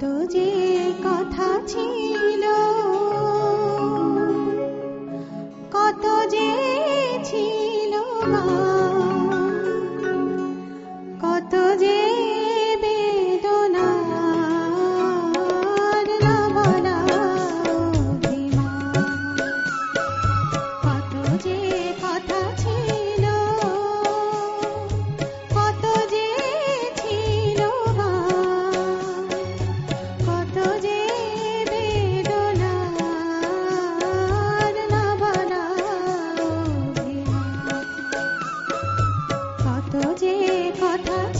কত যে কথা ছিল কত যে ছিল राधा